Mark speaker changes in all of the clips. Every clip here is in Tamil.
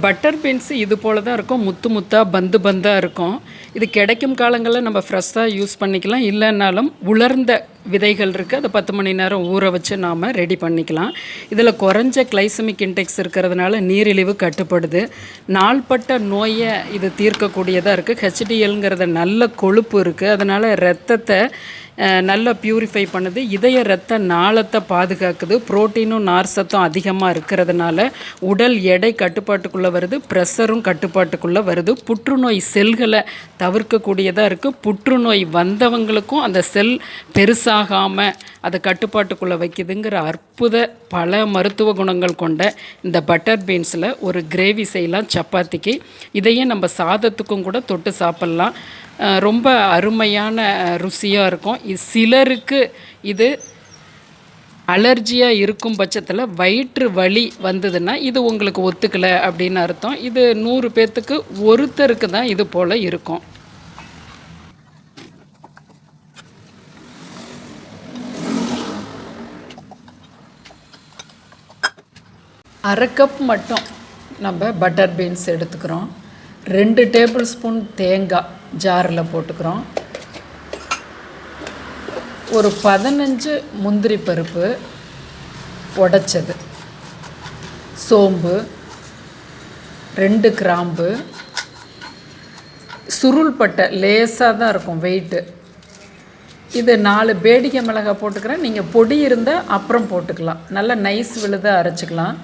Speaker 1: பட்டர் பீன்ஸ் இது போல தான் இருக்கும். முத்து முத்தாக பந்து பந்தாக இருக்கும். இது கிடைக்கும் காலங்களில் நம்ம ஃப்ரெஷ்ஷாக யூஸ் பண்ணிக்கலாம். இல்லைன்னாலும் உலர்ந்த விதைகள் இருக்குது அதை பத்து மணி நேரம் ஊற வச்சு நாம் ரெடி பண்ணிக்கலாம். இதில் குறைஞ்ச கிளைசமிக் இன்டெக்ஸ் இருக்கிறதுனால நீரிழிவு கட்டுப்படுது. நாள்பட்ட நோயை இது தீர்க்கக்கூடியதாக இருக்குது ஹெச்டிஎல்ங்கிறத நல்ல கொழுப்பு இருக்குது அதனால் ரத்தத்தை நல்லா பியூரிஃபை பண்ணுது. இதய ரத்த நாளத்தை பாதுகாக்குது. புரோட்டீனும் நார் சத்தும் அதிகமாக இருக்கிறதுனால உடல் எடை கட்டுப்பாட்டுக்குள்ளே வருது. ப்ரெஷரும் கட்டுப்பாட்டுக்குள்ளே வருது. புற்றுநோய் செல்களை தவிர்க்கக்கூடியதாக இருக்குது புற்றுநோய் வந்தவங்களுக்கும் அந்த செல் பெருசாகாமல் அதை கட்டுப்பாட்டுக்குள்ளே வைக்குதுங்கிற அற்புத பல மருத்துவ குணங்கள் கொண்ட இந்த பட்டர் பீன்ஸில் ஒரு கிரேவி செய்யலாம் சப்பாத்திக்கு. இதையே நம்ம சாதத்துக்கும் கூட தொட்டு சாப்பிட்லாம். ரொம்ப அருமையான ருசியாக இருக்கும். இது சிலருக்கு இது அலர்ஜியாக இருக்கும் பட்சத்தில் வயிற்று வலி வந்ததுன்னா இது உங்களுக்கு ஒத்துக்கலை அப்படின்னு அர்த்தம். இது நூறு பேர்த்துக்கு ஒருத்தருக்கு தான் இது போல் இருக்கும். அரை கப் மட்டும் நம்ம பட்டர் பீன்ஸ் எடுத்துக்கிறோம். ரெண்டு டேபிள் ஸ்பூன் தேங்காய் ஜாரில் போட்டுக்கிறோம். ஒரு பதினஞ்சு முந்திரி பருப்பு உடைச்சது. சோம்பு ரெண்டு கிராம்பு சுருள் பட்டை லேசாக தான் இருக்கும் வெயிட்டு இது நாலு பேடிக்கை மிளகாய் போட்டுக்கிறேன். நீங்கள் பொடி இருந்தால் அப்புறம் போட்டுக்கலாம். நல்லா நைஸ் விழுதாக அரைச்சிக்கலாம்.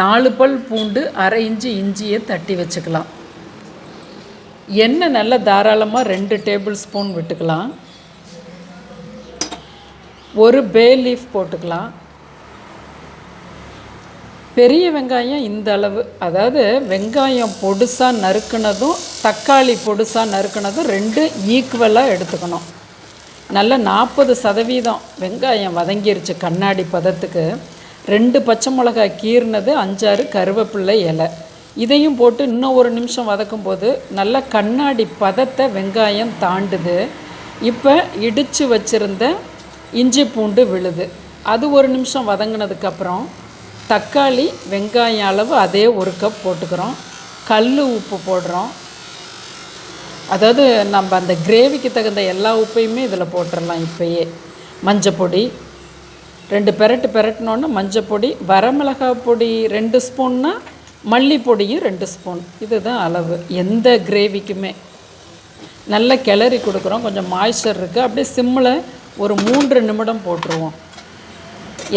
Speaker 1: நாலு பல் பூண்டு அரை இஞ்சி இஞ்சியை தட்டி வச்சுக்கலாம். எண்ணெய் நல்லா தாராளமாக ரெண்டு டேபிள் ஸ்பூன் விட்டுக்கலாம். ஒரு பே லீஃப் போட்டுக்கலாம். பெரிய வெங்காயம் இந்த அளவு. அதாவது வெங்காயம் பொடுசாக நறுக்குனதும் தக்காளி பொடுசாக நறுக்குனதும் ரெண்டு ஈக்குவலாக எடுத்துக்கணும். நல்ல நாற்பது சதவீதம் வெங்காயம் வதங்கிருச்சு கண்ணாடி பதத்துக்கு. ரெண்டு பச்சை மிளகாய் கீறினது அஞ்சாறு கருவேப்பிள்ளை இலை. இதையும் போட்டு இன்னும் ஒரு நிமிஷம் வதக்கும் போது நல்ல கண்ணாடி பதத்தை வெங்காயம் தாண்டுது. இப்போ இடித்து வச்சுருந்த இஞ்சி பூண்டு விழுது. அது ஒரு நிமிஷம் வதங்கினதுக்கப்புறம் தக்காளி வெங்காயம் அளவு அதே ஒரு கப் போட்டுக்கிறோம். கல் உப்பு போடுறோம். அதாவது நம்ம அந்த கிரேவிக்கு தகுந்த எல்லா உப்பையுமே இதில் போட்டுடலாம் இப்போயே. மஞ்சப்பொடி ரெண்டு பெரட்டு பெரட்டினோன்னு மஞ்சப்பொடி வரமிளகாய் பொடி ரெண்டு ஸ்பூன்னா மல்லிப்பொடியும் ரெண்டு ஸ்பூன். இதுதான் அளவு. எந்த கிரேவிக்குமே நல்லா கிளறி கொடுக்குறோம். கொஞ்சம் மாய்ச்சர் இருக்குது அப்படியே சிம்மில் ஒரு மூன்று நிமிடம் போட்டுருவோம்.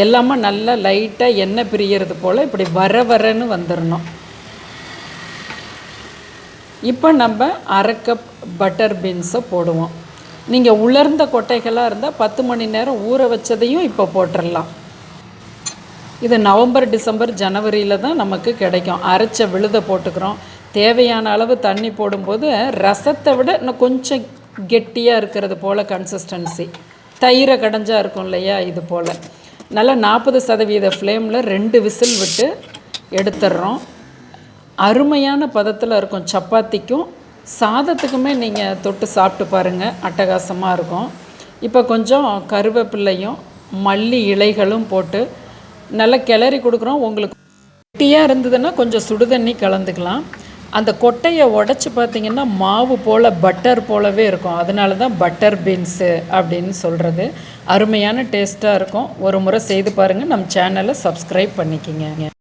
Speaker 1: எல்லாமே நல்லா லைட்டாக எண்ணெய் பிரியறது போல் இப்படி வர வரன்னு வந்துடணும் இப்போ நம்ம அரை கப் பட்டர் பீன்ஸை போடுவோம். நீங்கள் உலர்ந்த கொட்டைகளாக இருந்தால் பத்து மணி நேரம் ஊற வச்சதையும் இப்போ போட்டுடலாம் இது நவம்பர் டிசம்பர் ஜனவரியில் தான் நமக்கு கிடைக்கும். அரைச்ச விழுத போட்டுக்கிறோம். தேவையான அளவு தண்ணி போடும்போது ரசத்தை விட இன்னும் கொஞ்சம் கெட்டியாக இருக்கிறது போல் கன்சிஸ்டன்சி தயிரை கடைஞ்சா இருக்கும் இல்லையா? இது போல். நல்லா நாற்பது சதவீத ஃப்ளேமில் ரெண்டு விசில் விட்டு எடுத்துடுறோம் அருமையான பதத்தில் இருக்கும் சப்பாத்திக்கும் சாதத்துக்குமே நீங்கள் தொட்டு சாப்பிட்டு பாருங்கள் அட்டகாசமாக இருக்கும். இப்போ கொஞ்சம் கருவேப்பிள்ளையும் மல்லி இலைகளும் போட்டு நல்லா கிளறி கொடுக்குறோம். உங்களுக்கு கெட்டியாக இருந்ததுன்னா கொஞ்சம் சுடுதண்ணி கலந்துக்கலாம். அந்த கொட்டையை உடச்சி பார்த்திங்கன்னா மாவு போல் பட்டர் போலவே இருக்கும். அதனால தான் பட்டர் பீன்ஸு அப்படின்னு சொல்கிறது அருமையான டேஸ்ட்டாக இருக்கும். ஒரு முறை செய்து பாருங்கள் நம்ம சேனலை சப்ஸ்கிரைப் பண்ணிக்கிங்க.